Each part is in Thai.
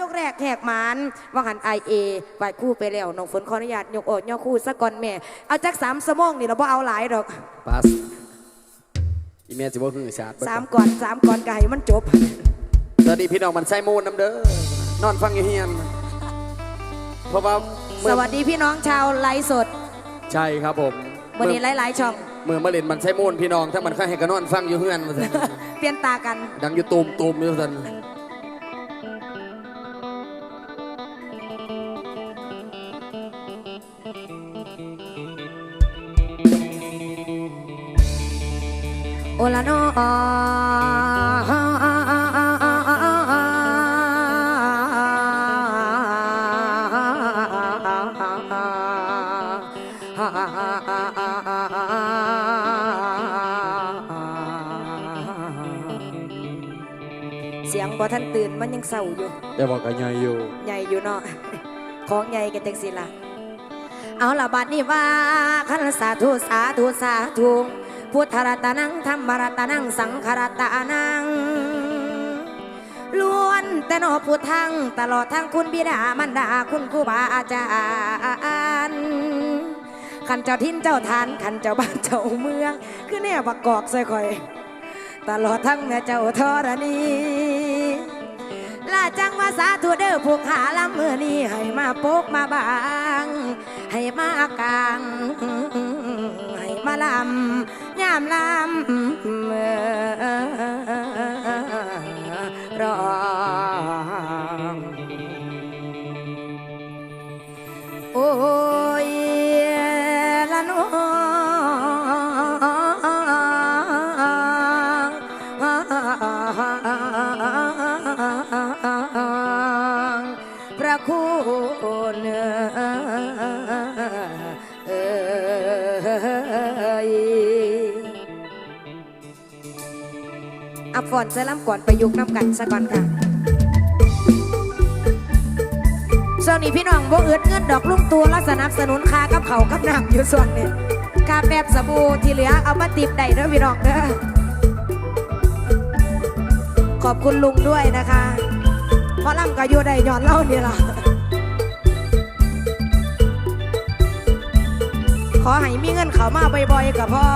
ยกแรกแขกหมานว่าหันไอเอไหวคู่ไปแล้วน้องฝนขออนุญาตยกโอดยกคู่สักก่อนแม่ เอาจักสามสมองนี่เราบ่เอาหลายดอกปัสอีเมียสิบ่หือชาติสามก่อนสามก่อนก็ให้มันจบสวัสดีพี่น้องมันไส้มูนน้ำเด้อนอนฟังอยู่เฮียนเพราะว่าสเมื่อวัสดีพี่น้องชาวไลฟ์สด ใช่ครับผมวันนี้หลายๆช่องเมื่อมาเล่นมันไส้มูนพี่น้องถ้ามันข้าให้กันนอนฟังอยู่เฮือนมาซั่นเปลี่ยนตากัน ดังอยู่ตูมตูมอยู่สัน ลาโนเสียงบ่ท่านตื่นมันยังเศร้าอยู่ แต่บอกกันใหญ่อยู่ ใหญ่อยู่เนาะ ของใหญ่กันจังสิล่ะ เอาละบัดนี้ว่าขันสาธุสาธุสาธุ พุทธรัตนังธรรมรัตนังสังขรัตนังล้วนแต่นอพุทธังตลอดทั้งคุณบิดามันดาคุณครูบาอาจารย์ขันเจ้าทินเจ้าทานขันเจ้าบ้านเจ้าเมืองคือแน่บักกอกใส่คอย ตลอดทั้งแม่เจ้าธรณีลาจังว่าสาธุเด้อพวกหาลำมือนี้ให้มาปกมาบาง ให้มากลางให้มาลำามลำเอ่อรองโอ้ อับฟอนเสล้ำก่อนไปยุกน้ำกันสักก่อนค่ะส่วนนี้พี่น้องบ่เอืดเงินดอกลุ่มตัวและสนับสนุนค่ากับเขากับน้ำอยู่ส่วนนี้คาแบบสบู่ที่เหลือเอามาติดได้เด้อพี่น้องเด้อขอบคุณลุงด้วยนะคะเพราะล่ำก็อยู่ได้ย้อนเล่านี่ล่ะขอให้มีเงินเขามาบ่อยๆกับพ่อ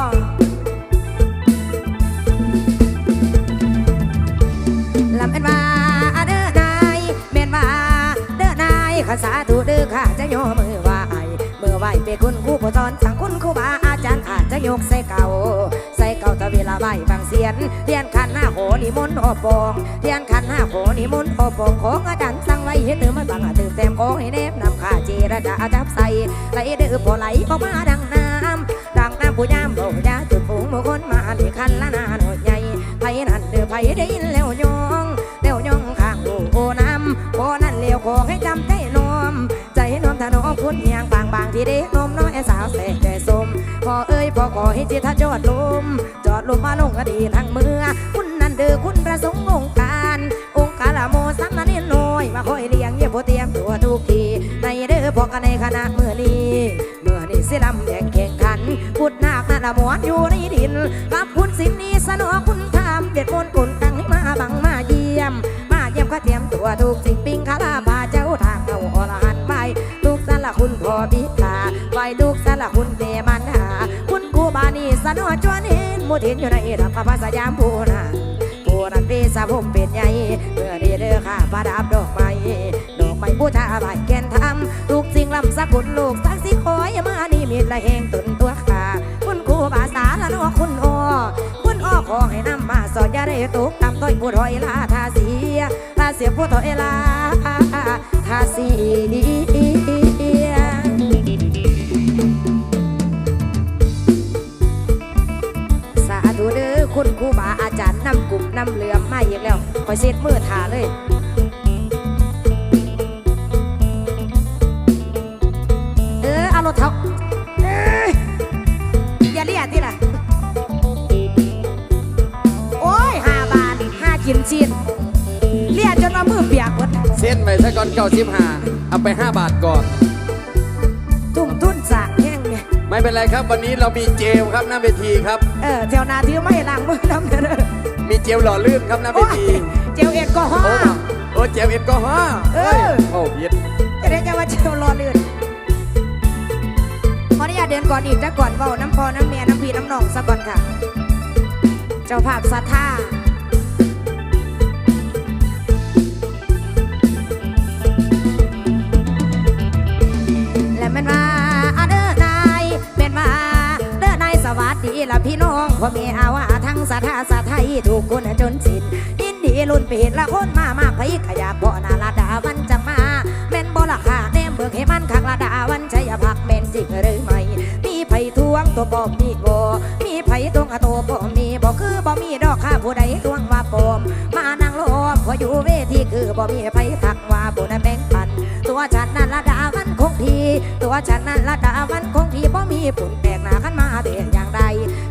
สาธุเด้อข้าจะโยมือไหวเมื่อไหวเป็นคุณครูผู้สอนสั่งคุณครูบาอาจารย์ข้าจะยกใส่เก่า ใส่เก่าตะเวลาไหวบางเสียนเทียนขันหน้าโหนิมนต์อบองเทียนขันหน้าโหนิมนต์อบองของอาจารย์สั่งไว้เฮ็ดเตือมันบังตื่นเต็มโอ้ให้เนบนำข้าเจรจาจับใส่ไหลเดือพอไหลออกมาดังน้ำดังน้ำผู้ยามโบยาจุดฝูงบุคคลมาลีคันละนาหน่อยใหญ่ไผนั่นเดือไผได้ยินแล้วยองเลี้ยวยองข้างลูกโอน้ำโอนั่นเลี้ยวขอให้จำใจนอม มถนอมพุทธเมียงบางบางที่เด็กนมน้อยสาวแสกใจสมพอเอ้ยพอขอให้จิตถ้าจอดลม จอดลมมาลงอดีทางเมื่อคุณนั่นเด้อคุณประสงค์องค์การ องค์การละโมสัมมาเนน้อยมาคอยเลี้ยงเยี่ยมเตรียมตัวทุกทีในเด้อพอกันในคณะเมื่อนี้เมื่อนี้สิลำแข่งแข่งขันพุทธนาคนั่นละมวนอยู่ในดินกับคุณสินนี้สนอคุณธรรมเบียดมนต์กุลตั้งให้มาบังมาเยี่ยม มาเยี่ยมก็เตรียมตัวทุกสิ่ง วนเห็นมุทินอยู่ในรัพพสยามภูนันผู้นันเปสาผมเป็นใหญ่เมื่อนี้เด้อข้าประดับดอกไม้ดอกไม้บูชาใบแก่นทำทุกสิ่งลำสักคุณลูกสักสิคอยมานี่มีละแหงตุนตัวขาคุณครูบาสาละนอคุณอคุณอ้อขอให้นำมาสอนอย่าได้ตกตามต้อยผู้ถอยลาทาเสียลาเสียผู้ถอยลา อีกแล้วคอยเซ็ดมือถาเลยเออเอารถเท้าเอ้ยอย่าเรียกที่ล่ะโอ้ยห้าบาทห้ากินชิ้นเรียกจนว่ามือเปียกหมดเส้นไปซะก่อนเก้าสิบห้าเอาไปห้าบาทก่อน ทุ่มทุนสากแห้งเนี่ยไม่เป็นไรครับวันนี้เรามีเจลครับหน้าเวทีครับ เออแถวนาถือไม่ล้างมือน้ำเด้อ มีเจลหล่อลื่นครับหน้าเวโอ้ยทีเจลเอ็ดก็ฮอโอ้ล์ โอ้เจ็บเอ็นก็ฮะเออ โอ้ยิดจะได้จะว่าเชียวรอเลื่อนขออนุญาตเดินก่อนอีกจะก่อนเว้าน้ำพอน้ำเมียน้ำพีน้ำหนองซะก่อนค่ะ เจ้าภาพสัทธา ทั้งสัทธาไทยถูกคนจนสิ้นยินดีลุ่นเปดละคนมามากไปขยะบ่นาลาดาวันจะมาแม่นบ่ละค่ะแนมเบิกให้มันคักลาดาวันชัยพักเป็นจริงหรือไม่ มีไผทวงตัวบ่มีบ่มีไผตวงอะตัวบ่มีบ่คือบ่มีดอกค่าผู้ใดทวงว่าปลอมมานั่งรอพออยู่เวทีคือบ่มีไผทักว่าบ่ได้แบ่งปัน ตัวฉัน ดี ตัวฉันนั้นละดาวันคงทีบ่มีผลแปลกหนาขันมาแต่อย่างใด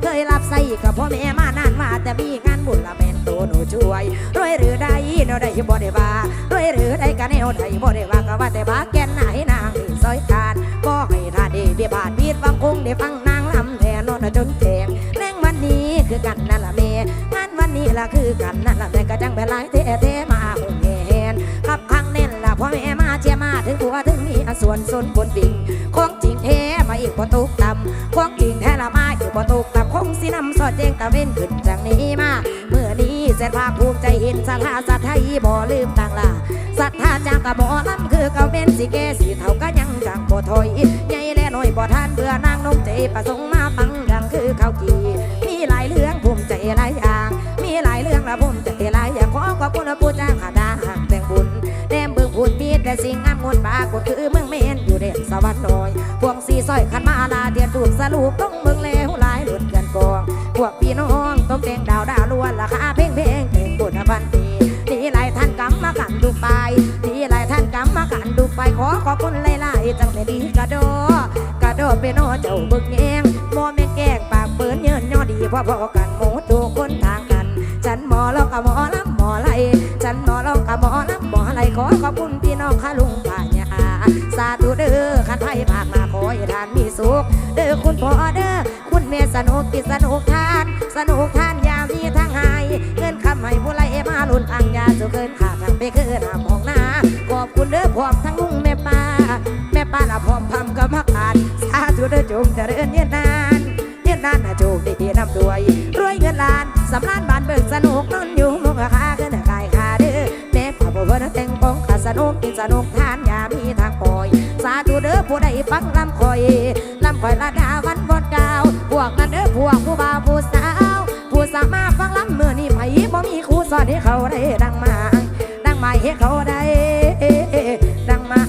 เคยรับใส่กับพ่อแม่มานานมาแต่มีงานบุญละแม่นตัวหนูช่วยรวยหรือได้เนาะได้บ่ได้ว่ารวยหรือได้กันแนวได้บ่ได้ว่าก็ว่าแต่ว่าแก่นไหนนางนี่ซอยการบ่ให้ท่าดีเบียบาทบีดวังคงได้ฟังนางลำแทนนอนจนแจงแรงวันนี้คือกันนั่นละแม่งานวันนี้ละคือกันนั่นละแม่ก็จังเป็นหลายเทเทมาหงแหนขับข้างเน้นละพ่อแม่มาเชียมาถึงผัวถึง ส่วนสนบนปิงของจริงแท้มาอีกบ่ตกต่ำของจริงแท้ละมาอีกบ่ตกต่ำคงสินำสอดแจงตะเว้นขึ้นจากนี้มาเมื่อนี้เสร็จภาคภูมิใจเห็นสถาสัทไทยบ่ลืมต่างลาศรัทธาจากกะบ่ลำคือเก่าเป็นสิแก่สิเท่าก็ยังจังบ่ถอยใหญ่และน้อยบ่ทานเบื่อนางนงใจประสงค์มาฟังดังคือข้าวกี สิงงามงดปากฏคือเมืองเมนอยู่เด่นสวรรค์น้อย พวงสีสร้อยขันมาลาเดียนถูกสรุปต้องเมืองแล้วหลายหลุดกันกอง พวกพี่น้องต้องแต่งดาวดาวล้วนราคาเพ่งเพ่งแต่งบุญพันปีนี่หลายท่านกำมากันดูไปนี่หลายท่านกำมากันดูไปขอขอบคุณหลายๆจังไม่ดีกระโดกระโดเป็นโอเจ้าบึกแยงโมแม่แกงปากเปิ้นเยินยอดีพอๆกันหมูทุกคนทางกัน ฉันหมอแล้วกับหมอลำหมอไหลฉันหมอแล้วกับหมอลำหมอไหลขอขอบคุณ น้องข้าลุงป้าเนี่ยาสาธุเด้อขันไพ่ภาคมาขอให้ทานมีสุข เด้อคุณพ่อเด้อคุณแม่สนุกกิสนุกทาน สนุกทานยามีทางหาย เงินคำให้ผู้ไล่มาลุนอังยาสุเกินขาดทางไปเกินหามของนาขอบคุณเด้อพร้อมทั้งลุงแม่ป้า แม่ป้าละพร้อมพำกับมักอ่านสาธุเด้อจงเจริญเนี่ยนานเย็นนานนะโชคดีนำด้วยรวยเงินล้านสำล้านบานเบิกสนุก นุกกินสนุกทานยามีทางปล่อย สาธุเด้อผู้ใดฟังลำคอยลำคอยละดาวันบดกาว พวกนั้นเด้อพวกผู้บ่าวผู้สาว ผู้สามารถฟังลำเมื่อนี้ไผบ่มีครูสอนให้เขาได้ดังมา ดังมาให้เขาได้ดังมา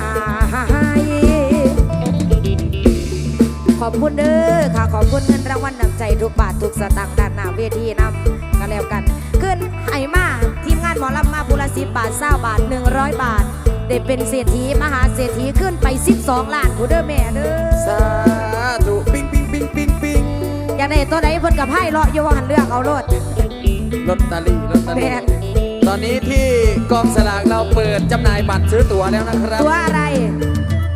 ขอบคุณเด้อค่ะขอบคุณเงินรางวัลนำใจทุกบาททุกสตางค์ด้านหน้าเวทีนำกันแล้วกัน ขึ้นไหมาทีมงานหมอลำมาบุรสิบบาทเศร้าบาท100บาท ได้เป็นเศรษฐีมหาเศรษฐีขึ้นไป 12 ล้านผู้เด้อแม่เด้อสาธุปิ้งปิ้งปิ้งปิ้งปิ้งอยากได้ตัวใดเพิ่นกับไพ่เลาะอยู่ว่าหันเลือกเอาโลดลอตเตอรี่ลอตเตอแม่รี่นตอนนี้ที่กองสลากเราเปิดจำหน่ายบัตรซื้อตั๋วแล้วนะครับ ตัวอะไร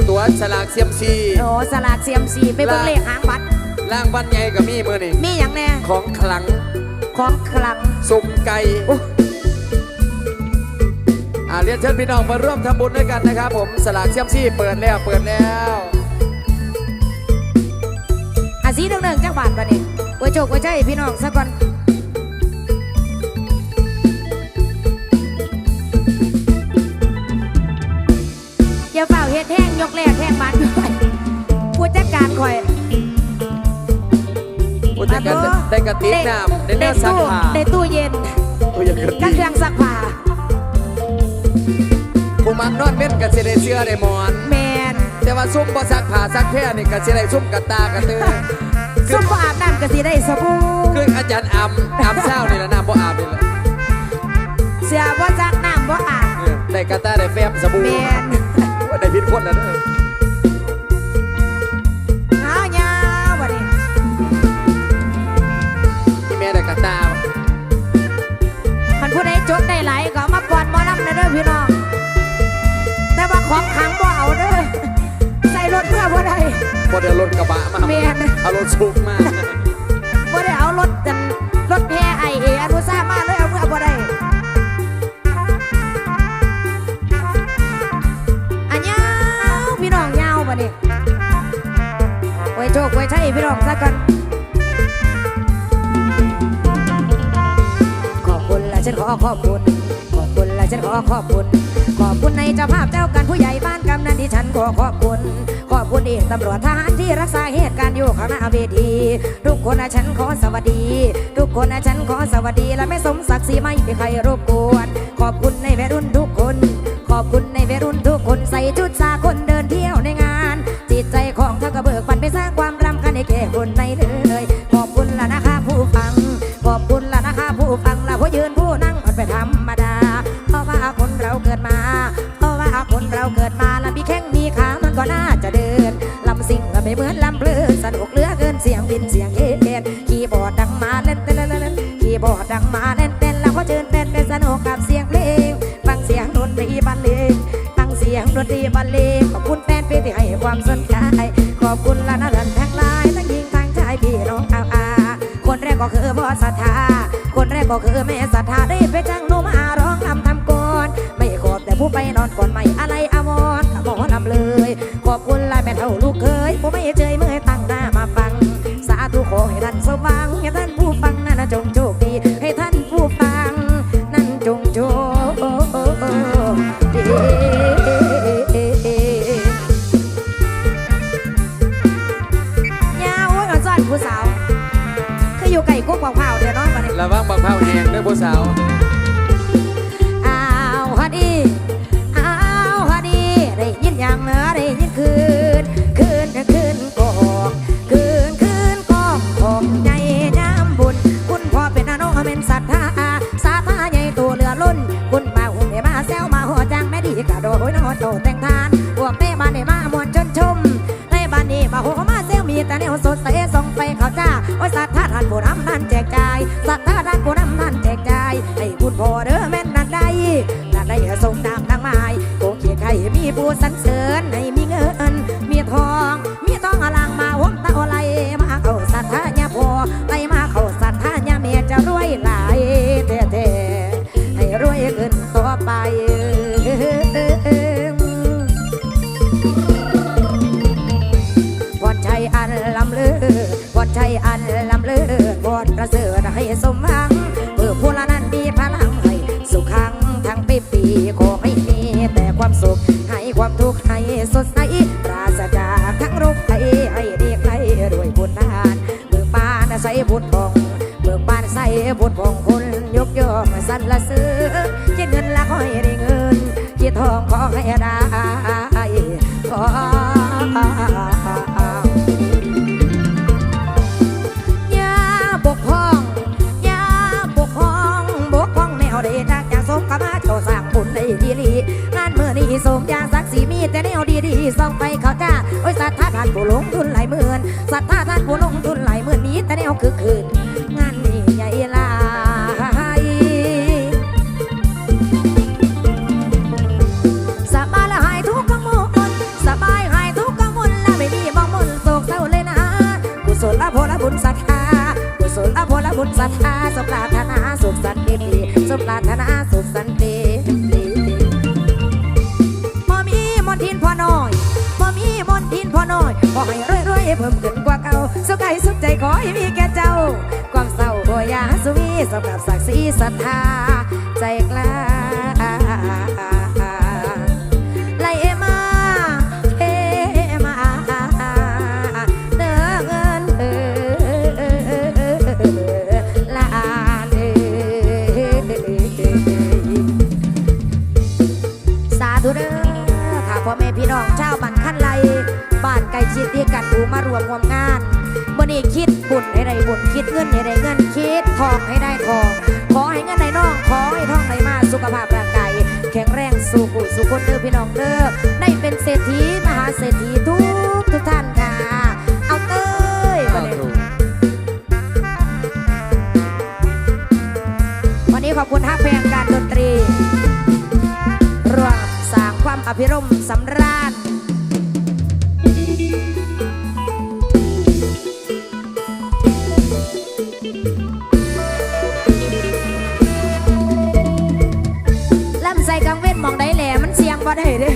ตั๋วสลากเซียมซี โอ้สลากเซียมซีไปเบิ่งเลขหางบัตรล่างบ้านใหญ่กับมีมือนี่มีอย่างแน่ของขลังของคลังสุ่มไก่โอ้ อ่าเรียนเชิญพี่น้องมาร่วมทำบุญด้วยกันนะครับ ผมสลากเซียมซีเปิดแล้วเปิดแล้วอาสีหนึ่งหนึ่งจังบาทปะนี่ไว้โจกไว้ใจพี่น้องซะก่อนอย่าเฝ้าเฮ็ดแห้งยกแรกแห้งบานด้วยผู้จัดการคอยผู้จัดการได้กระติกน้ำได้แนวซักผ้าได้ตู้เย็นผู้ยังกระกัติเครื่องซักผ้า ผู้มักนอนเว้นกับเสได็เสื้อได้หมอน แมนแต่ว่าซุ่มบ่ซักผ้าซักแค่นี่กับเสได็ซุ่มกระตากระตือคืส้อมบ่อาบน้ำก็สิได้สบู่คืออาจารย์อำอำเศร้านี่แหละน้ำบ่อาบนี่แหละเสื้อบ่ซักน้ำบ่อาบเออได้กระตาได้แฟมสบู่แมนว่าได้พิษคนแล้วเด้อ บอได้เอารถกระบะมาแม่น เอารถสุกมาบอได้เอารถจันรถแพ่ไอเออนุสามาเลยเอาเมื่อบ่ได้อันยาวพี่น้องยาวบ่เนี่ยไว้โชคไว้ใช่พี่น้องซะก่อนขอบคุณละฉันขอขอบคุณ ขอบคุณละฉันขอขอบคุณ ขอบคุณในเจ้าภาพเจ้ากันผู้ใหญ่บ้านกำนันที่ฉันขอขอบคุณ ขอบคุณเอกตำรวจทหารที่รักษาเหตุการณ์อยู่ข้างหน้าเวทีทุกคนนะฉันขอสวัสดี ทุกคนนะฉันขอสวัสดี และไม่สมศักดิ์ศรีไม่มีใครรบกวน ขอบคุณในวัยรุ่นทุกคน ขอบคุณในวัยรุ่นทุกคนใส่ชุดสากลเดินเที่ยวในงาน จิตใจของเธอกระเบิกปันไปสร้างความรำคาญในแก่คนในเลย เกินเสียงบินเสียงเย็นคีย์บอร์ดดังมาเล่นเต้นเล่นคีย์บอร์ดดังมาเล่นเต้นแล้วก็เชิญเป็นเป็นสนุกกับเสียงเพลงฟังเสียงดนตรีบรรเลงฟังเสียงดนตรีบรรเลงขอบคุณแฟนเพลงที่ให้ความสนใจขอบคุณละนะท่านทั้งหลายทั้งหญิงทั้งชายพี่น้องอาอาคนแรกก็คือบอสถาคนแรกก็คือแม่ศรัทธาได้ไปจ้างหนูมาร้องรำทำก่อนไม่ขอบแต่ผู้ไปนอนก่อนไม่อะไรอาวรขบอลำเลย ขอบคุณลายแม่เท่าลูกเคยผู้ไม่เจยเมื่อตั้งหน้ามา ให้ท่านสว่างให้ท่านผู้ฟังนั้นจงโชคดีให้ท่านผู้ฟัง นั้นจงโชคดียาวอ่อนซ่อนผู้สาว คืออยู่ไก่กุ๊กเผาๆเดี๋ยวน้องมาเนี่ยระวังบังเผาแหงด้วยผู้สาว แต่แนวสดใสส่องไปเขาจ้าโอ้ยศรัตว์ท่านผู้นำนั่นแจกจ่ายศรัทธาท่านผู้นำ สมยาสักสีมีแต่แนวดีๆส่องไปเขาจ้าโอ้ยสัทธาท่านผู้ลงทุนหลายหมื่นสัทธาท่านผู้ลงทุนหลายหมื่นมีแต่แนวคือคืนงานนี้ใหญ่หลายสบายและหายทุกข์กังสบายหายทุกข์กังวลและไม่มีมองมนโศกเศร้าเลยนะกุศลละผลบุญศรัทธากุศลละผลบุญศรัทธาสมปรารถนาสุขสันติสมปรารถนาสุขสันติ น้อยขอให้รวยๆเพิ่มขึ้นกว่าเก่าสุขกายสุขใจขอให้มีแก่เจ้า ความเศร้าบ่ยาสุวีสำหรับศักดิ์ศรีศรัทธาใจกล้าไล่มาเอมาเด้อเงินเออลาเอสาธุเด้อ พ่อแม่พี่น้องชาวบ้านขั้นไลบ้านไก่ชิดที่กันดูมารวมรวมงานมื่อนี้คิดบุญให้ได้บุญคิดเงินให้ได้เงินคิดทองให้ได้ทอง ขอให้เงินได้น้องขอให้ทองได้มาสุขภาพร่างกายแข็งแรงสู่ผู้สู่คนเด้อพี่น้องเด้อได้เป็นเศรษฐีมหาเศรษฐีทุกทุกท่านค่ะเอาเต้ยมาเลยวันนี้ขอบคุณฮักเพลงการดนตรีร อภิรมสำราญลำใส่กังเวทมองได้แหลมันเสียงบ่ไห้เด้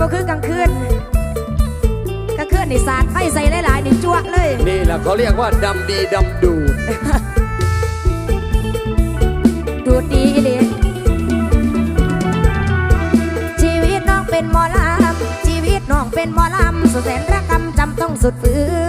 ก็คือกลางคืนกลางคืนนี่สตาดไฟใส่หลายๆนี่จ้วกเลย นี่แหละเขาเรียกว่าดำดีดำดู สุดแสนระกำจำต้องสุดฝืน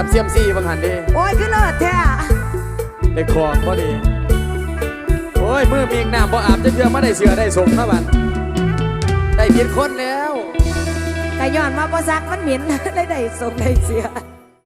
จับเซียมซี่บางหันดิโอ้ยขึ้นเลิศแท้ได้ของพอดี โอ้ยมือมีงน้ำบ่อาบจะเชื่อมาได้เสือได้สมนะบันได้ผิดคนแล้ว แต่ย้อนมาบ่ซักมันหมิ่นได้ได้สมได้เสีอ